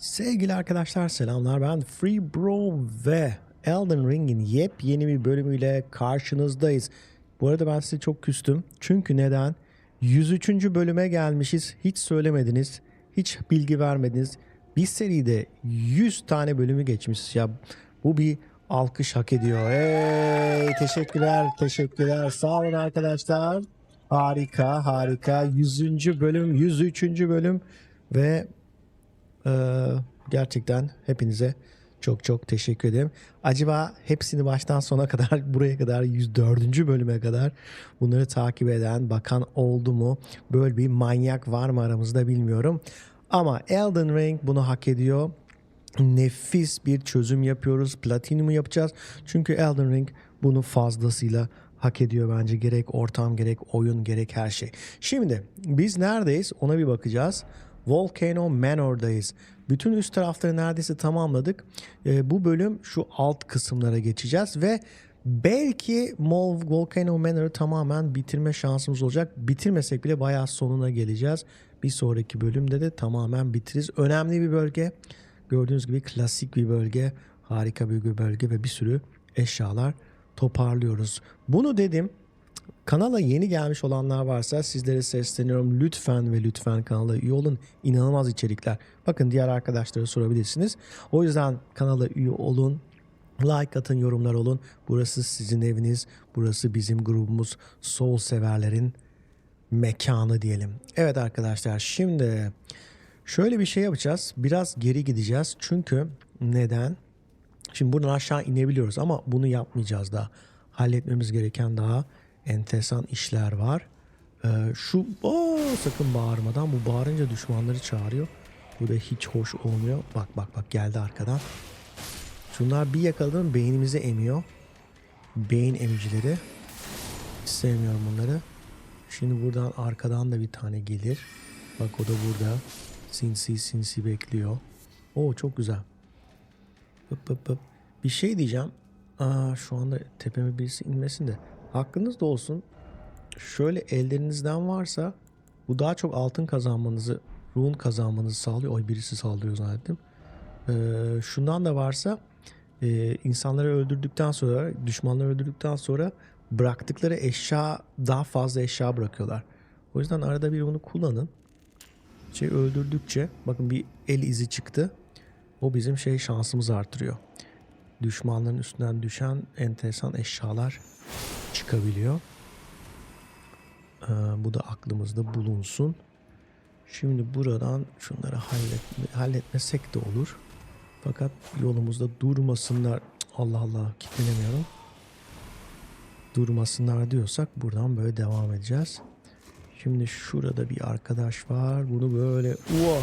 Sevgili arkadaşlar selamlar ben Free Bro ve Elden Ring'in yepyeni bir bölümüyle karşınızdayız. Bu arada ben size çok küstüm. Çünkü neden? 103. bölüme gelmişiz. Hiç söylemediniz. Hiç bilgi vermediniz. Bir seride 100 tane bölümü geçmiş. Ya bu bir alkış hak ediyor. Hey, teşekkürler, teşekkürler. Sağ olun arkadaşlar. Harika, harika. 100. bölüm, 103. bölüm ve ee, gerçekten hepinize çok çok teşekkür ederim. Acaba hepsini baştan sona kadar buraya kadar 104. bölüme kadar bunları takip eden bakan oldu mu? Böyle bir manyak var mı aramızda bilmiyorum. Ama Elden Ring bunu hak ediyor. Nefis bir çözüm yapıyoruz. Platinumu yapacağız. Çünkü Elden Ring bunu fazlasıyla hak ediyor bence. Gerek ortam, gerek oyun, gerek her şey. Şimdi biz neredeyiz ona bir bakacağız. Volcano Manor'dayız. Bütün üst tarafları neredeyse tamamladık. Ee, bu bölüm şu alt kısımlara geçeceğiz ve belki Mol Volcano Manor'ı tamamen bitirme şansımız olacak. Bitirmesek bile bayağı sonuna geleceğiz. Bir sonraki bölümde de tamamen bitiririz. Önemli bir bölge. Gördüğünüz gibi klasik bir bölge. Harika bir bölge ve bir sürü eşyalar toparlıyoruz. Bunu dedim. Kanala yeni gelmiş olanlar varsa sizlere sesleniyorum. Lütfen ve lütfen kanala üye olun. İnanılmaz içerikler. Bakın diğer arkadaşlara sorabilirsiniz. O yüzden kanala üye olun. Like atın, yorumlar olun. Burası sizin eviniz. Burası bizim grubumuz. Soul severlerin mekanı diyelim. Evet arkadaşlar şimdi şöyle bir şey yapacağız. Biraz geri gideceğiz. Çünkü neden? Şimdi buradan aşağı inebiliyoruz ama bunu yapmayacağız daha. Halletmemiz gereken daha enteresan işler var. Ee, şu Oo, sakın bağırmadan bu bağırınca düşmanları çağırıyor. Bu da hiç hoş olmuyor. Bak bak bak geldi arkadan. Şunlar bir yakaladım beynimizi emiyor. Beyin emicileri. Hiç sevmiyorum bunları. Şimdi buradan arkadan da bir tane gelir. Bak o da burada. Sinsi sinsi bekliyor. Oo çok güzel. Pıp pıp pıp. Bir şey diyeceğim. Aa, şu anda tepeme birisi inmesin de. Hakkınız da olsun. Şöyle ellerinizden varsa bu daha çok altın kazanmanızı, ruhun kazanmanızı sağlıyor. Oy birisi saldırıyor zannettim. Ee, şundan da varsa e, insanları öldürdükten sonra, düşmanları öldürdükten sonra bıraktıkları eşya daha fazla eşya bırakıyorlar. O yüzden arada bir bunu kullanın. Şey öldürdükçe bakın bir el izi çıktı. O bizim şey şansımızı artırıyor. Düşmanların üstünden düşen enteresan eşyalar çıkabiliyor. Ee, bu da aklımızda bulunsun. Şimdi buradan şunları hallet, halletmesek de olur. Fakat yolumuzda durmasınlar. Allah Allah kilitlenemiyorum. Durmasınlar diyorsak buradan böyle devam edeceğiz. Şimdi şurada bir arkadaş var. Bunu böyle Uva!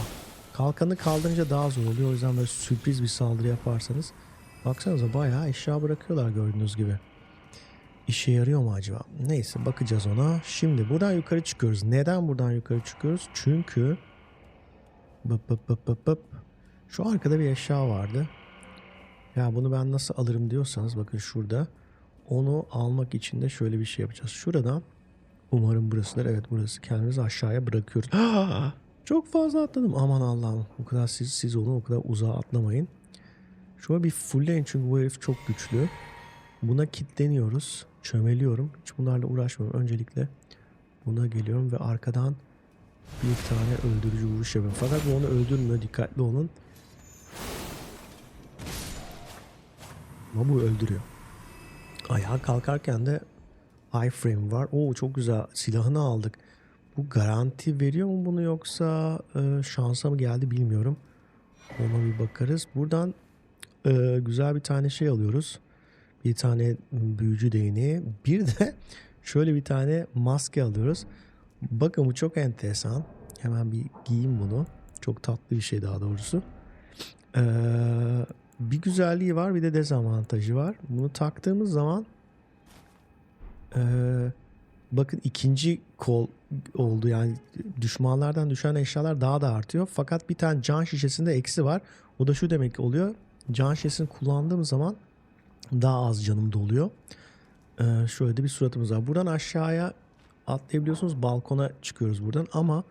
kalkanı kaldırınca daha zor oluyor. O yüzden böyle sürpriz bir saldırı yaparsanız baksanıza bayağı eşya bırakıyorlar gördüğünüz gibi. İşe yarıyor mu acaba? Neyse bakacağız ona. Şimdi buradan yukarı çıkıyoruz. Neden buradan yukarı çıkıyoruz? Çünkü bıp bıp bıp bıp bıp. Şu arkada bir eşya vardı. Ya bunu ben nasıl alırım diyorsanız bakın şurada. Onu almak için de şöyle bir şey yapacağız. Şuradan umarım burasıdır. Evet burası. Kendimizi aşağıya bırakıyoruz. Çok fazla atladım. Aman Allah'ım. O kadar siz siz olun. O kadar uzağa atlamayın. Şöyle bir fullleyin çünkü bu herif çok güçlü. Buna kilitleniyoruz. Çömeliyorum. Hiç bunlarla uğraşmıyorum. Öncelikle buna geliyorum ve arkadan bir tane öldürücü vuruş yapıyorum. Fakat bu onu öldürmüyor. Dikkatli olun. Ama bu öldürüyor. Ayağa kalkarken de iframe var. Oo çok güzel. Silahını aldık. Bu garanti veriyor mu bunu yoksa e, şansa mı geldi bilmiyorum. Ona bir bakarız. Buradan e, güzel bir tane şey alıyoruz. Bir tane büyücü değneği. Bir de şöyle bir tane maske alıyoruz. Bakın bu çok enteresan. Hemen bir giyeyim bunu. Çok tatlı bir şey daha doğrusu. Ee, bir güzelliği var bir de dezavantajı var. Bunu taktığımız zaman ee, bakın ikinci kol oldu yani düşmanlardan düşen eşyalar daha da artıyor. Fakat bir tane can şişesinde eksi var. O da şu demek oluyor. Can şişesini kullandığım zaman daha az canım doluyor. Ee, şöyle de bir suratımız var. Buradan aşağıya atlayabiliyorsunuz. Balkona çıkıyoruz buradan ama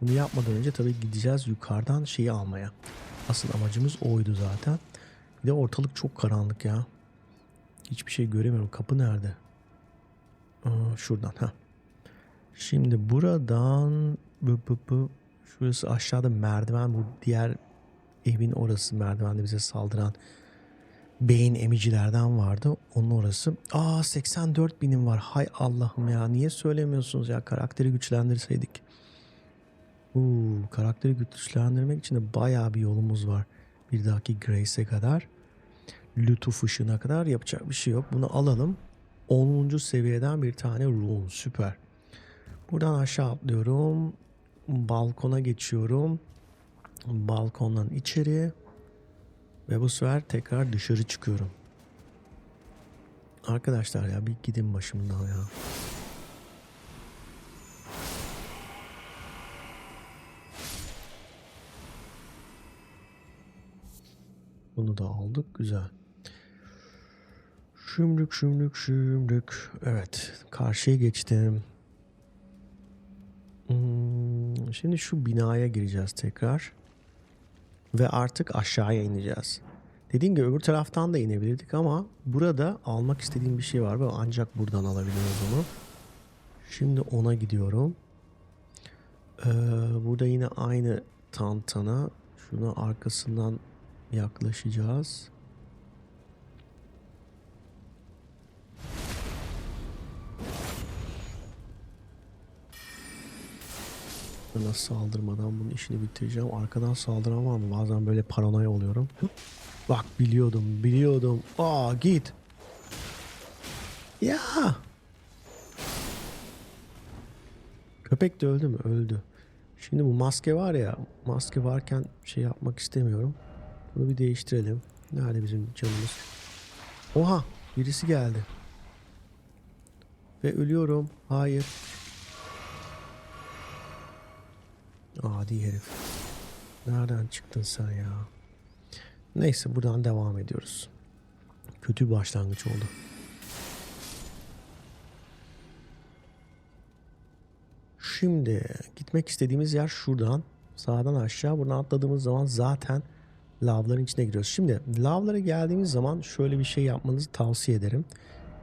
bunu yapmadan önce tabii gideceğiz yukarıdan şeyi almaya. Asıl amacımız oydu zaten. Bir de ortalık çok karanlık ya. Hiçbir şey göremiyorum. Kapı nerede? Aa, şuradan. ha. Şimdi buradan bu, bu, bu. şurası aşağıda merdiven bu diğer evin orası merdivende bize saldıran beyin emicilerden vardı. Onun orası. Aa 84 binim var. Hay Allah'ım ya. Niye söylemiyorsunuz ya? Karakteri güçlendirseydik. Uuu karakteri güçlendirmek için de bayağı bir yolumuz var. Bir dahaki Grace'e kadar. Lütuf ışığına kadar yapacak bir şey yok. Bunu alalım. 10. seviyeden bir tane rune. Süper. Buradan aşağı atlıyorum. Balkona geçiyorum. Balkondan içeri. Ve bu sefer tekrar dışarı çıkıyorum. Arkadaşlar ya bir gidin başımdan ya. Bunu da aldık. Güzel. Şümrük şümrük şümrük. Evet. Karşıya geçtim. Hmm, şimdi şu binaya gireceğiz tekrar. Ve artık aşağıya ineceğiz. Dediğim gibi öbür taraftan da inebilirdik ama burada almak istediğim bir şey var ve ancak buradan alabiliyoruz onu. Şimdi ona gidiyorum. Ee, burada yine aynı tantana. Şunu arkasından yaklaşacağız. Buna saldırmadan bunun işini bitireceğim. Arkadan saldıran var mı? Bazen böyle paranoya oluyorum. Bak biliyordum, biliyordum. Aa git. Ya. Köpek de öldü mü? Öldü. Şimdi bu maske var ya, maske varken şey yapmak istemiyorum. Bunu bir değiştirelim. Nerede bizim canımız? Oha, birisi geldi. Ve ölüyorum. Hayır. Adi herif. Nereden çıktın sen ya? Neyse buradan devam ediyoruz. Kötü bir başlangıç oldu. Şimdi gitmek istediğimiz yer şuradan. Sağdan aşağı. Buradan atladığımız zaman zaten lavların içine giriyoruz. Şimdi lavlara geldiğimiz zaman şöyle bir şey yapmanızı tavsiye ederim.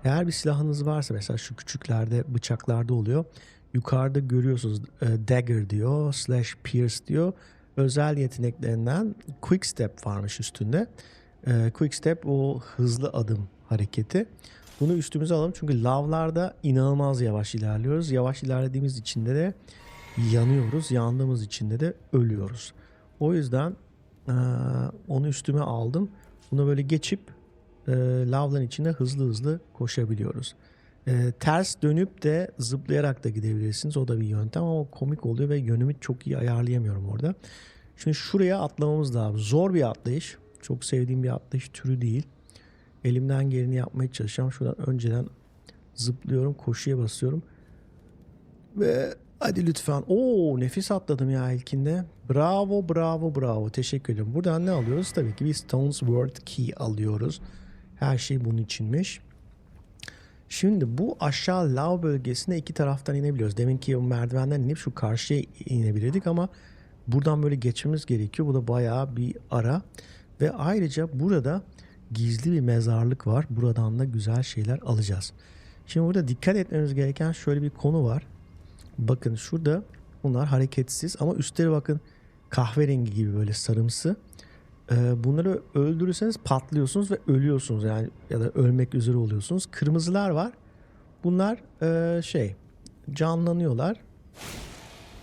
Eğer bir silahınız varsa mesela şu küçüklerde bıçaklarda oluyor. Yukarıda görüyorsunuz e, dagger diyor, slash pierce diyor. Özel yeteneklerinden quick step varmış üstünde. E, quick step o hızlı adım hareketi. Bunu üstümüze alalım çünkü lavlarda inanılmaz yavaş ilerliyoruz. Yavaş ilerlediğimiz için de, yanıyoruz. Yandığımız için de, ölüyoruz. O yüzden e, onu üstüme aldım. Bunu böyle geçip lavların içinde hızlı hızlı koşabiliyoruz. E, ters dönüp de zıplayarak da gidebilirsiniz. O da bir yöntem ama komik oluyor ve yönümü çok iyi ayarlayamıyorum orada. Şimdi şuraya atlamamız lazım. Zor bir atlayış. Çok sevdiğim bir atlayış türü değil. Elimden geleni yapmaya çalışacağım. Şuradan önceden zıplıyorum, koşuya basıyorum. Ve hadi lütfen. Oo nefis atladım ya ilkinde. Bravo, bravo, bravo. Teşekkür ederim. Buradan ne alıyoruz? Tabii ki bir Stones World Key alıyoruz. Her şey bunun içinmiş. Şimdi bu aşağı lav bölgesine iki taraftan inebiliyoruz. Deminki o merdivenden inip şu karşıya inebilirdik ama buradan böyle geçmemiz gerekiyor. Bu da bayağı bir ara. Ve ayrıca burada gizli bir mezarlık var. Buradan da güzel şeyler alacağız. Şimdi burada dikkat etmemiz gereken şöyle bir konu var. Bakın şurada bunlar hareketsiz ama üstleri bakın kahverengi gibi böyle sarımsı. Ee, bunları öldürürseniz patlıyorsunuz ve ölüyorsunuz yani ya da ölmek üzere oluyorsunuz. Kırmızılar var. Bunlar e, şey canlanıyorlar.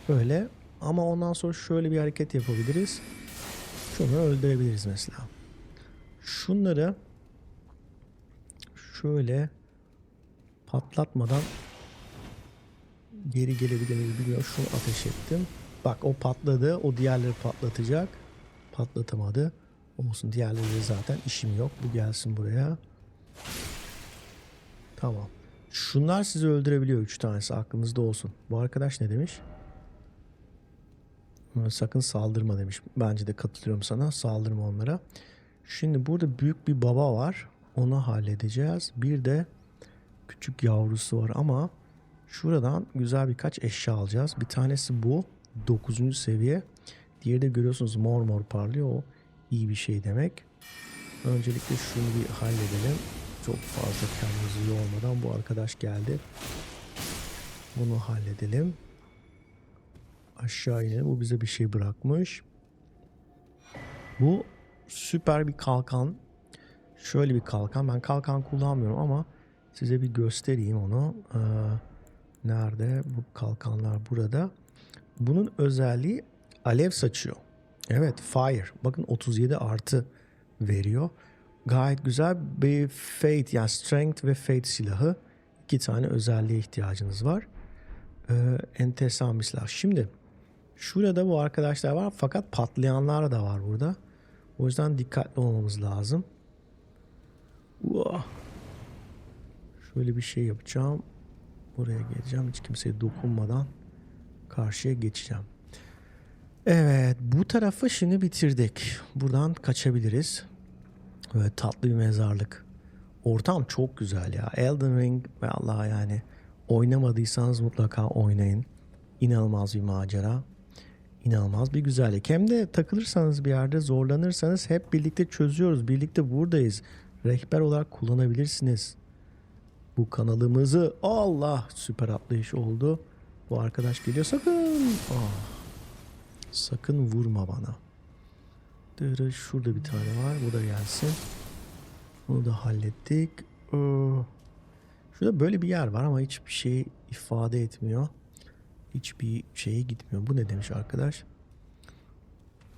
Böyle ama ondan sonra şöyle bir hareket yapabiliriz. Şunu öldürebiliriz mesela. Şunları şöyle patlatmadan geri gelebilir miyiz bilmiyorum. Şunu ateş ettim. Bak o patladı. O diğerleri patlatacak. Patlatamadı. Olsun diğerleri zaten işim yok. Bu gelsin buraya. Tamam. Şunlar sizi öldürebiliyor. Üç tanesi aklınızda olsun. Bu arkadaş ne demiş? Sakın saldırma demiş. Bence de katılıyorum sana. Saldırma onlara. Şimdi burada büyük bir baba var. Onu halledeceğiz. Bir de küçük yavrusu var ama şuradan güzel birkaç eşya alacağız. Bir tanesi bu. 9. seviye. Diğeri de görüyorsunuz mor mor parlıyor. O iyi bir şey demek. Öncelikle şunu bir halledelim. Çok fazla kendimizi yormadan bu arkadaş geldi. Bunu halledelim. Aşağı inelim. Bu bize bir şey bırakmış. Bu süper bir kalkan. Şöyle bir kalkan. Ben kalkan kullanmıyorum ama size bir göstereyim onu. Ee, nerede? Bu kalkanlar burada. Bunun özelliği alev saçıyor. Evet fire. Bakın 37 artı veriyor. Gayet güzel bir fate yani strength ve fate silahı. İki tane özelliğe ihtiyacınız var. Ee, enteresan bir silah. Şimdi şurada bu arkadaşlar var fakat patlayanlar da var burada. O yüzden dikkatli olmamız lazım. Uah. Şöyle bir şey yapacağım. Buraya geleceğim. Hiç kimseye dokunmadan karşıya geçeceğim. Evet bu tarafı şimdi bitirdik. Buradan kaçabiliriz. Böyle tatlı bir mezarlık. Ortam çok güzel ya. Elden Ring Allah yani oynamadıysanız mutlaka oynayın. İnanılmaz bir macera. İnanılmaz bir güzellik. Hem de takılırsanız bir yerde zorlanırsanız hep birlikte çözüyoruz. Birlikte buradayız. Rehber olarak kullanabilirsiniz. Bu kanalımızı Allah süper atlayış oldu. Bu arkadaş geliyor sakın. Ah. Sakın vurma bana. Dırı, Şurada bir tane var. Bu da gelsin. Bunu da hallettik. Ee, Şurada böyle bir yer var ama hiçbir şey ifade etmiyor. Hiçbir şeye gitmiyor. Bu ne demiş arkadaş?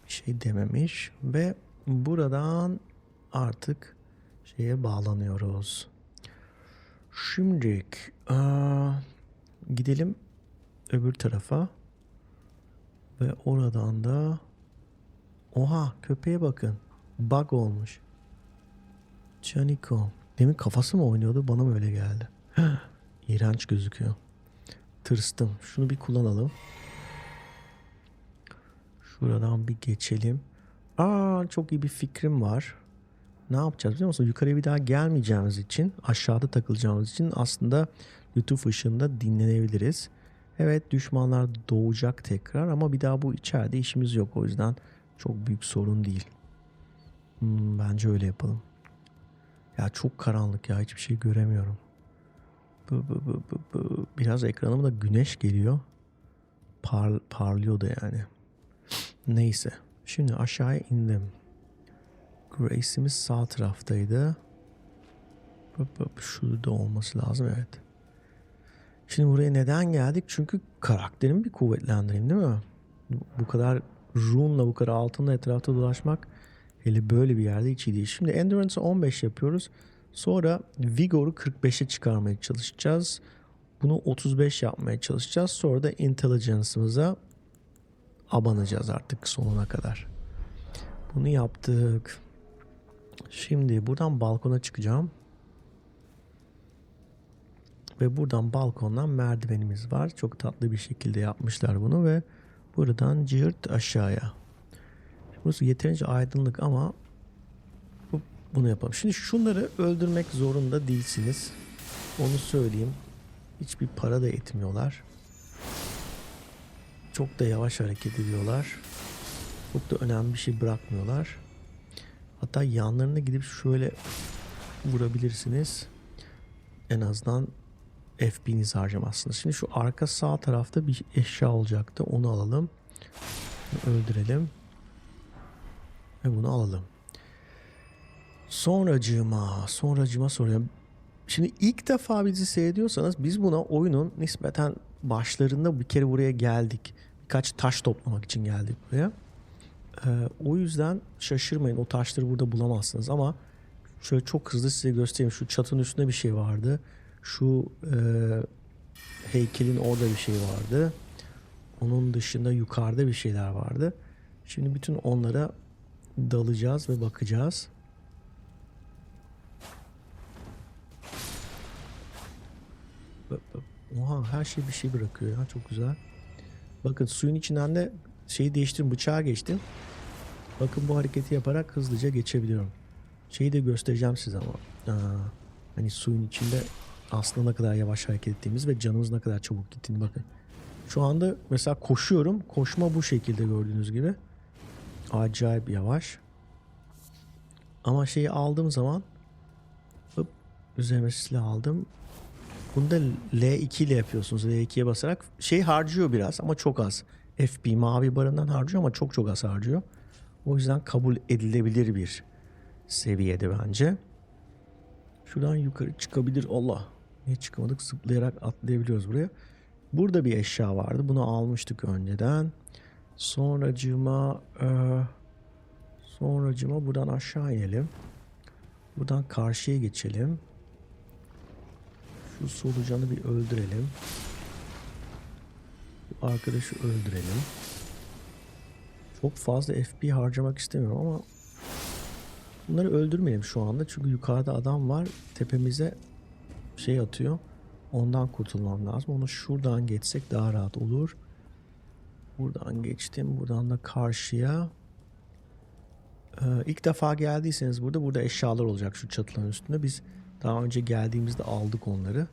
Bir şey dememiş. Ve buradan artık şeye bağlanıyoruz. Şimdi gidelim öbür tarafa. Ve oradan da Oha köpeğe bakın. Bug olmuş. Chaniko. Demin kafası mı oynuyordu? Bana mı öyle geldi? İğrenç gözüküyor. Tırstım. Şunu bir kullanalım. Şuradan bir geçelim. Aa çok iyi bir fikrim var. Ne yapacağız biliyor musun? Yukarıya bir daha gelmeyeceğimiz için, aşağıda takılacağımız için aslında YouTube ışığında dinlenebiliriz. Evet düşmanlar doğacak tekrar ama bir daha bu içeride işimiz yok. O yüzden çok büyük sorun değil. Hmm, bence öyle yapalım. Ya çok karanlık ya hiçbir şey göremiyorum. Biraz ekranıma da güneş geliyor. Par, parlıyor da yani. Neyse. Şimdi aşağıya indim. Grace'imiz sağ taraftaydı. Şurada olması lazım evet. Şimdi buraya neden geldik? Çünkü karakterimi bir kuvvetlendireyim değil mi? Bu kadar runla bu kadar altınla etrafta dolaşmak hele böyle bir yerde hiç iyi değil. Şimdi Endurance'ı 15 yapıyoruz. Sonra Vigor'u 45'e çıkarmaya çalışacağız. Bunu 35 yapmaya çalışacağız. Sonra da Intelligence'ımıza abanacağız artık sonuna kadar. Bunu yaptık. Şimdi buradan balkona çıkacağım. Ve buradan balkondan merdivenimiz var. Çok tatlı bir şekilde yapmışlar bunu ve buradan cırt aşağıya. Burası yeterince aydınlık ama bu- bunu yapalım. Şimdi şunları öldürmek zorunda değilsiniz. Onu söyleyeyim. Hiçbir para da etmiyorlar. Çok da yavaş hareket ediyorlar. Çok da önemli bir şey bırakmıyorlar. Hatta yanlarına gidip şöyle vurabilirsiniz. En azından FP'nizi harcamazsınız. Şimdi şu arka sağ tarafta bir eşya olacaktı. Onu alalım. Öldürelim. Ve bunu alalım. Sonracığıma, sonracığıma soruyorum. Şimdi ilk defa bizi seyrediyorsanız biz buna oyunun nispeten başlarında bir kere buraya geldik. Birkaç taş toplamak için geldik buraya. Ee, o yüzden şaşırmayın o taşları burada bulamazsınız ama şöyle çok hızlı size göstereyim. Şu çatının üstünde bir şey vardı. Şu e, heykelin orada bir şey vardı. Onun dışında yukarıda bir şeyler vardı. Şimdi bütün onlara dalacağız ve bakacağız. Oha her şey bir şey bırakıyor ya çok güzel. Bakın suyun içinden de şeyi değiştirdim bıçağa geçtim. Bakın bu hareketi yaparak hızlıca geçebiliyorum. Şeyi de göstereceğim size ama. Aa, hani suyun içinde aslında ne kadar yavaş hareket ettiğimiz ve canımız ne kadar çabuk gittiğini bakın. Şu anda mesela koşuyorum. Koşma bu şekilde gördüğünüz gibi. Acayip yavaş. Ama şeyi aldığım zaman hop, üzerime silah aldım. Bunda L2 ile yapıyorsunuz. L2'ye basarak şey harcıyor biraz ama çok az. FB mavi barından harcıyor ama çok çok az harcıyor. O yüzden kabul edilebilir bir seviyede bence. Şuradan yukarı çıkabilir. Allah. Niye çıkamadık? Zıplayarak atlayabiliyoruz buraya. Burada bir eşya vardı. Bunu almıştık önceden. Sonracığıma e, sonracığıma buradan aşağı inelim. Buradan karşıya geçelim. Şu solucanı bir öldürelim. Bu arkadaşı öldürelim. Çok fazla FP harcamak istemiyorum ama bunları öldürmeyelim şu anda. Çünkü yukarıda adam var. Tepemize şey atıyor. Ondan kurtulmam lazım. Onu şuradan geçsek daha rahat olur. Buradan geçtim. Buradan da karşıya. Ee, ilk defa geldiyseniz burada burada eşyalar olacak şu çatıların üstünde. Biz daha önce geldiğimizde aldık onları.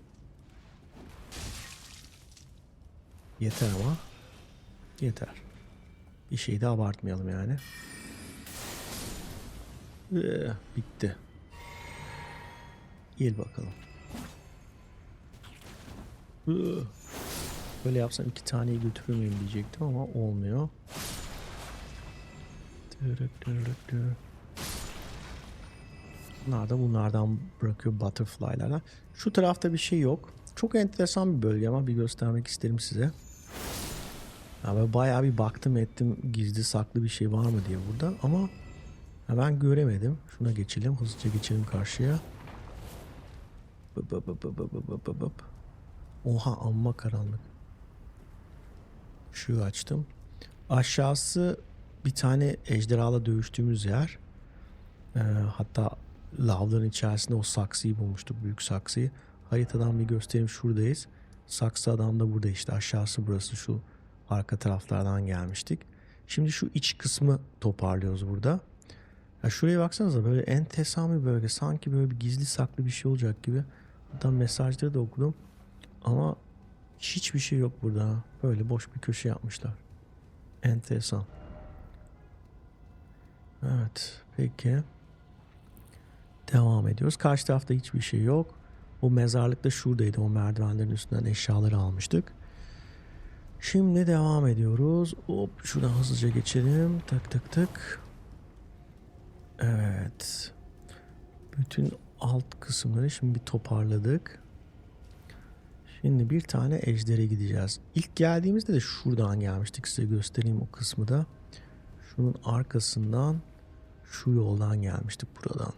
Yeter ama. Yeter. Bir şey de abartmayalım yani. Ee, bitti. Gel bakalım. Böyle yapsam iki taneyi götürür müyüm diyecektim ama olmuyor. Bunlar da bunlardan bırakıyor butterfly'lara. Şu tarafta bir şey yok. Çok enteresan bir bölge ama bir göstermek isterim size. Ya ben bayağı bir baktım ettim gizli saklı bir şey var mı diye burada ama ben göremedim. Şuna geçelim hızlıca geçelim karşıya. Bıp bıp bıp bıp bıp bıp bıp. Oha amma karanlık. Şu açtım. Aşağısı bir tane ejderhala dövüştüğümüz yer. Ee, hatta lavların içerisinde o saksıyı bulmuştuk. Büyük saksıyı. Haritadan bir göstereyim şuradayız. Saksı adam da burada işte. Aşağısı burası şu arka taraflardan gelmiştik. Şimdi şu iç kısmı toparlıyoruz burada. Ya şuraya baksanıza böyle enteresan bir bölge. Sanki böyle bir gizli saklı bir şey olacak gibi. Hatta mesajları da okudum. Ama hiçbir şey yok burada. Böyle boş bir köşe yapmışlar. Enteresan. Evet. Peki. Devam ediyoruz. Karşı tarafta hiçbir şey yok. O mezarlık da şuradaydı. O merdivenlerin üstünden eşyaları almıştık. Şimdi devam ediyoruz. Hop şuradan hızlıca geçelim. Tık tık tık. Evet. Bütün alt kısımları şimdi bir toparladık. Şimdi bir bir ejdere gideceğiz. İlk geldiğimizde de şuradan gelmiştik. Size göstereyim o kısmı da. Şunun arkasından şu yoldan gelmiştik buradan.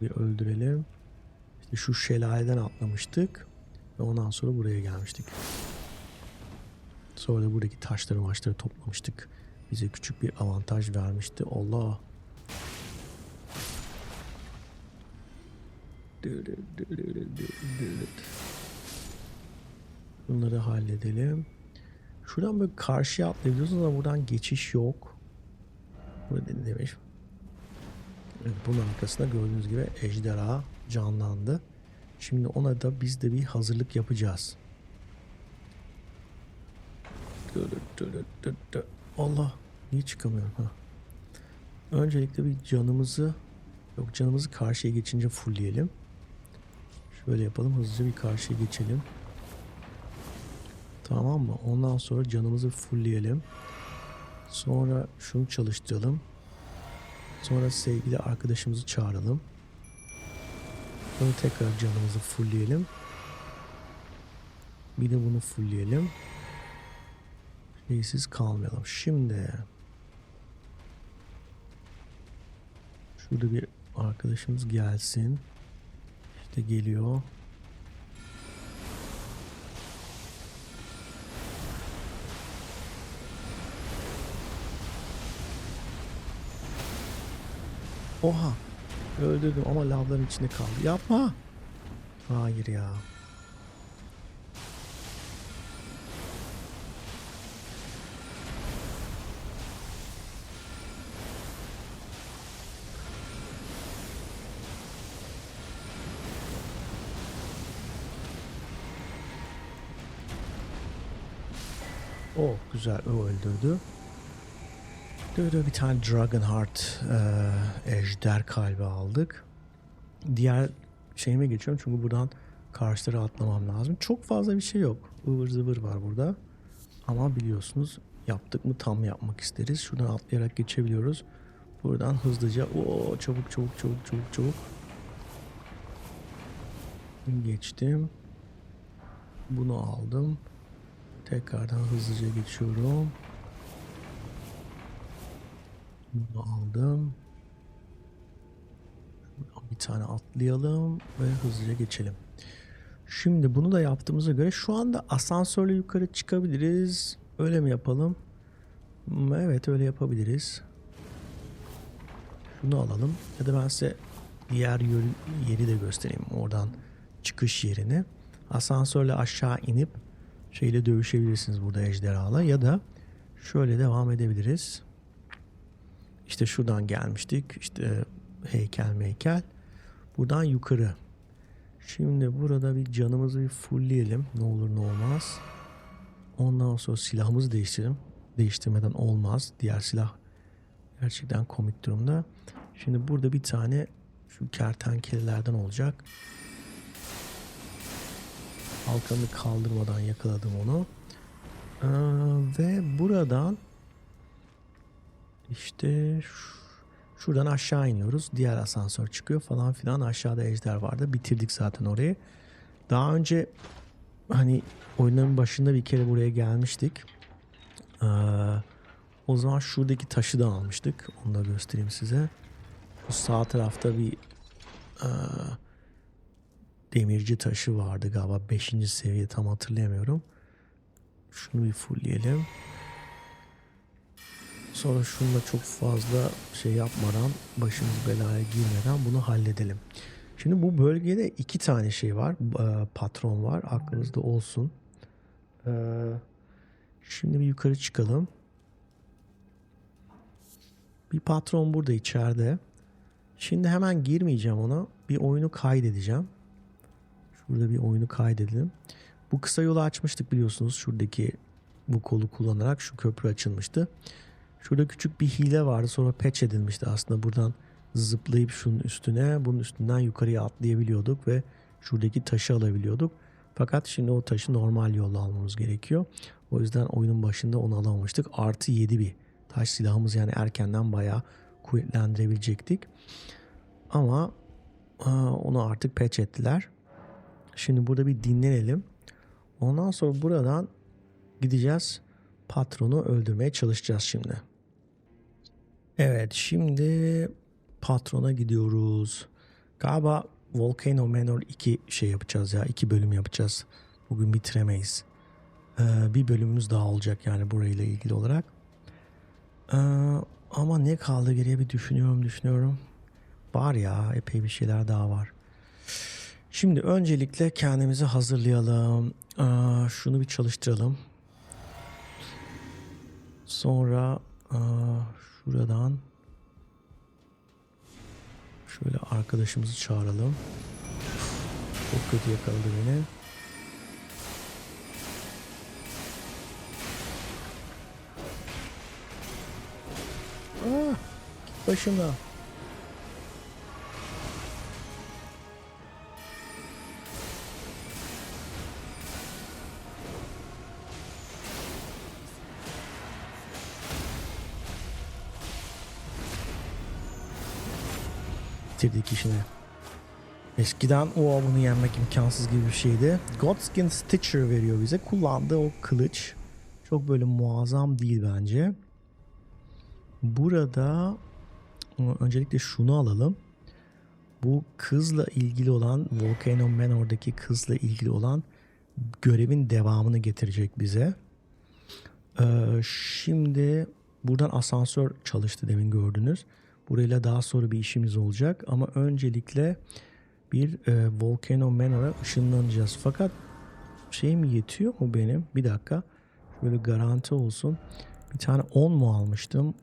Bir öldürelim. İşte şu şelaleden atlamıştık. Ve ondan sonra buraya gelmiştik. Sonra da buradaki taşları maçları toplamıştık. Bize küçük bir avantaj vermişti. Allah. Bunları halledelim. Şuradan böyle karşıya atlayabiliyorsunuz ama buradan geçiş yok. Burada ne demiş? Evet, bunun arkasında gördüğünüz gibi ejderha canlandı. Şimdi ona da biz de bir hazırlık yapacağız. Allah niye çıkamıyorum ha? Öncelikle bir canımızı yok canımızı karşıya geçince fullleyelim. Şöyle yapalım hızlıca bir karşıya geçelim. Tamam mı? Ondan sonra canımızı fullleyelim. Sonra şunu çalıştıralım. Sonra sevgili arkadaşımızı çağıralım. Sonra tekrar canımızı fullleyelim. Bir de bunu fullleyelim. Şeysiz kalmayalım. Şimdi şurada bir arkadaşımız gelsin. İşte geliyor. Oha. Öldürdüm ama lavların içinde kaldı. Yapma. Hayır ya. O güzel o öldürdü. Böyle bir tane Dragonheart e, ejder kalbi aldık. Diğer şeyime geçiyorum çünkü buradan karşılara atlamam lazım. Çok fazla bir şey yok. Ivır zıvır var burada. Ama biliyorsunuz yaptık mı tam yapmak isteriz. Şuradan atlayarak geçebiliyoruz. Buradan hızlıca o çabuk çabuk çabuk çabuk çabuk. Geçtim. Bunu aldım. Tekrardan hızlıca geçiyorum. Bunu aldım. Bir tane atlayalım ve hızlıca geçelim. Şimdi bunu da yaptığımıza göre şu anda asansörle yukarı çıkabiliriz. Öyle mi yapalım? Hmm, Evet öyle yapabiliriz. Şunu alalım. Ya da ben size diğer yeri de göstereyim. Oradan çıkış yerini. Asansörle aşağı inip şeyle dövüşebilirsiniz burada ejderhala ya da şöyle devam edebiliriz. İşte şuradan gelmiştik. İşte heykel meykel. Buradan yukarı. Şimdi burada bir canımızı bir fullleyelim. Ne olur ne olmaz. Ondan sonra silahımızı değiştirelim. Değiştirmeden olmaz. Diğer silah gerçekten komik durumda. Şimdi burada bir tane şu kertenkelelerden olacak. Halkanı kaldırmadan yakaladım onu. Ee, ve buradan işte şu- şuradan aşağı iniyoruz. Diğer asansör çıkıyor falan filan. Aşağıda ejder vardı. Bitirdik zaten orayı. Daha önce hani oyunun başında bir kere buraya gelmiştik. Ee, o zaman şuradaki taşı da almıştık. Onu da göstereyim size. Bu sağ tarafta bir ee, demirci taşı vardı galiba 5. seviye tam hatırlayamıyorum. Şunu bir fullleyelim. Sonra şununla çok fazla şey yapmadan başımız belaya girmeden bunu halledelim. Şimdi bu bölgede iki tane şey var. e, Patron var. Aklınızda olsun. Ee, Şimdi bir yukarı çıkalım. Bir patron burada içeride. Şimdi hemen girmeyeceğim ona. Bir oyunu kaydedeceğim. Şurada bir oyunu kaydedelim. Bu kısa yolu açmıştık biliyorsunuz. Şuradaki bu kolu kullanarak şu köprü açılmıştı. Şurada küçük bir hile vardı. Sonra patch edilmişti aslında. Buradan zıplayıp şunun üstüne, bunun üstünden yukarıya atlayabiliyorduk ve şuradaki taşı alabiliyorduk. Fakat şimdi o taşı normal yolla almamız gerekiyor. O yüzden oyunun başında onu alamamıştık. Artı 7 bir taş silahımız yani erkenden bayağı kuvvetlendirebilecektik. Ama onu artık patch ettiler. Şimdi burada bir dinlenelim. Ondan sonra buradan gideceğiz. Patronu öldürmeye çalışacağız şimdi. Evet şimdi patrona gidiyoruz. Galiba Volcano Manor 2 şey yapacağız ya. 2 bölüm yapacağız. Bugün bitiremeyiz. Ee, bir bölümümüz daha olacak yani burayla ilgili olarak. Ee, ama ne kaldı geriye bir düşünüyorum düşünüyorum. Var ya epey bir şeyler daha var. Şimdi öncelikle kendimizi hazırlayalım. Aa, şunu bir çalıştıralım. Sonra aa, şuradan şöyle arkadaşımızı çağıralım. Çok kötü yakaladı beni. Aa, git işini. Eskiden o bunu yenmek imkansız gibi bir şeydi. Godskin Stitcher veriyor bize. Kullandığı o kılıç çok böyle muazzam değil bence. Burada öncelikle şunu alalım. Bu kızla ilgili olan Volcano Manor'daki kızla ilgili olan görevin devamını getirecek bize. Ee, şimdi buradan asansör çalıştı demin gördünüz. Burayla daha sonra bir işimiz olacak ama öncelikle bir e, Volcano Manor'a ışınlanacağız. Fakat şey mi yetiyor mu benim? Bir dakika. Böyle garanti olsun. Bir tane 10 mu almıştım?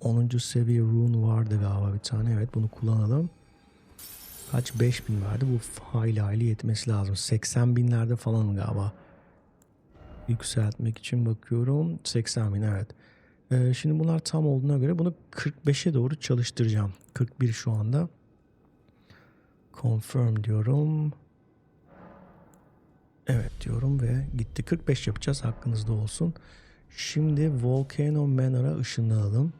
10. seviye rune vardı galiba bir tane. Evet bunu kullanalım. Kaç? 5000 verdi. Bu hayli hayli yetmesi lazım. 80 binlerde falan galiba. Yükseltmek için bakıyorum. 80 bin evet. Ee, şimdi bunlar tam olduğuna göre bunu 45'e doğru çalıştıracağım. 41 şu anda. Confirm diyorum. Evet diyorum ve gitti. 45 yapacağız hakkınızda olsun. Şimdi Volcano Manor'a ışınlanalım.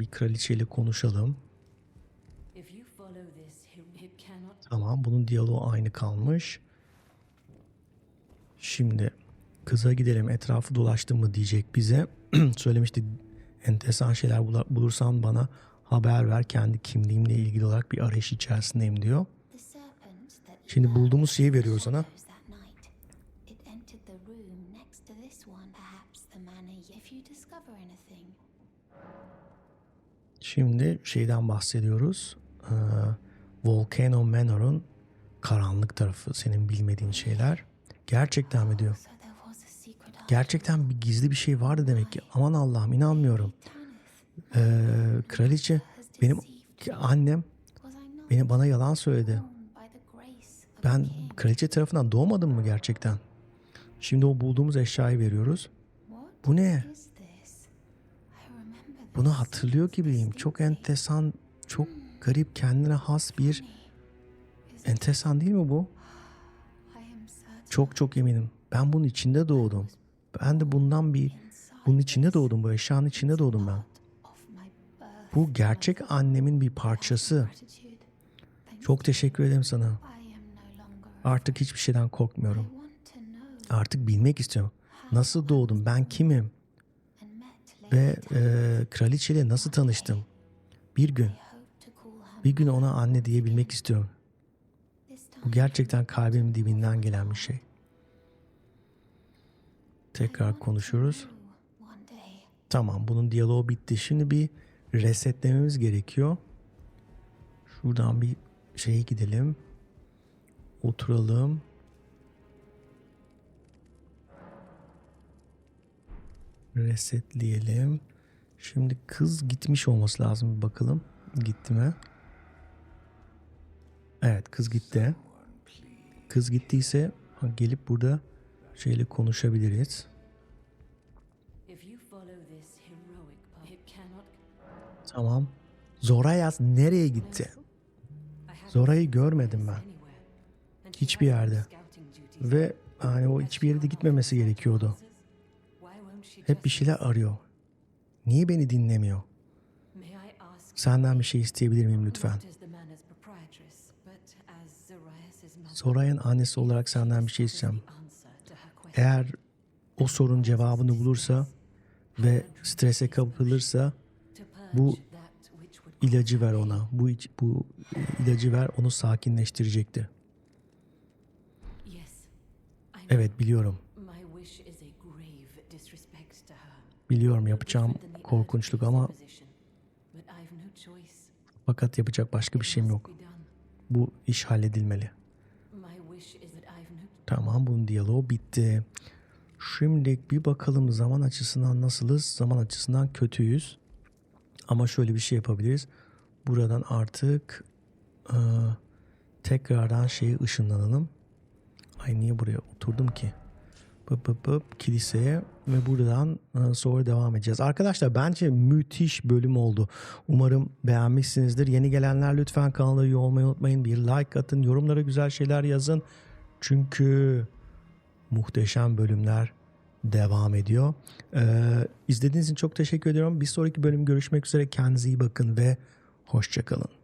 Bir kraliçeyle konuşalım. Tamam bunun diyaloğu aynı kalmış. Şimdi kıza gidelim etrafı dolaştın mı diyecek bize. Söylemişti enteresan şeyler bulursan bana haber ver kendi kimliğimle ilgili olarak bir arayış içerisindeyim diyor. Şimdi bulduğumuz şeyi veriyor sana. Şimdi şeyden bahsediyoruz. Ee, Volcano Manor'un karanlık tarafı senin bilmediğin şeyler. Gerçekten mi diyor. Gerçekten bir gizli bir şey vardı demek ki. Aman Allah'ım inanmıyorum. Ee, kraliçe benim annem beni bana yalan söyledi. Ben kraliçe tarafından doğmadım mı gerçekten? Şimdi o bulduğumuz eşyayı veriyoruz. Bu ne? Bunu hatırlıyor gibiyim. Çok enteresan, çok garip, kendine has bir enteresan değil mi bu? Çok çok eminim. Ben bunun içinde doğdum. Ben de bundan bir bunun içinde doğdum. Bu eşyanın içinde doğdum ben. Bu gerçek annemin bir parçası. Çok teşekkür ederim sana. Artık hiçbir şeyden korkmuyorum. Artık bilmek istiyorum. Nasıl doğdum? Ben kimim? Ve e, kraliçeyle nasıl tanıştım? Bir gün, bir gün ona anne diyebilmek istiyorum. Bu gerçekten kalbimin dibinden gelen bir şey. Tekrar day. Tamam bunun diyaloğu bitti. Şimdi bir resetlememiz gerekiyor. Şuradan bir şeye gidelim. Oturalım. Resetleyelim. Şimdi kız gitmiş olması lazım. Bir bakalım. Gitti mi? Evet kız gitti. Kız gittiyse gelip burada şeyle konuşabiliriz. Tamam. Zorayaz nereye gitti? Zora'yı görmedim Zorayas ben. Hiçbir yerde. Ve hani o hiçbir yere de gitmemesi gerekiyordu. Hep bir şeyler arıyor. Niye beni dinlemiyor? Senden bir şey isteyebilir miyim lütfen? Zoray'ın annesi olarak senden bir şey isteyeceğim. Eğer o sorun cevabını bulursa ve strese kapılırsa bu ilacı ver ona. Bu bu ilacı ver onu sakinleştirecektir. Yes, I know. Evet biliyorum. Biliyorum yapacağım korkunçluk ama fakat yapacak başka bir şeyim yok. Bu iş halledilmeli. Tamam bunun diyaloğu bitti. Şimdi bir bakalım zaman açısından nasılız? Zaman açısından kötüyüz. Ama şöyle bir şey yapabiliriz. Buradan artık e, tekrardan şeyi ışınlanalım. Ay niye buraya oturdum ki? Pıp pıp pıp kiliseye ve buradan e, sonra devam edeceğiz. Arkadaşlar bence müthiş bölüm oldu. Umarım beğenmişsinizdir. Yeni gelenler lütfen kanala üye olmayı unutmayın. Bir like atın, yorumlara güzel şeyler yazın. Çünkü muhteşem bölümler devam ediyor. Ee, izlediğiniz için çok teşekkür ediyorum. Bir sonraki bölüm görüşmek üzere. Kendinize iyi bakın ve hoşçakalın.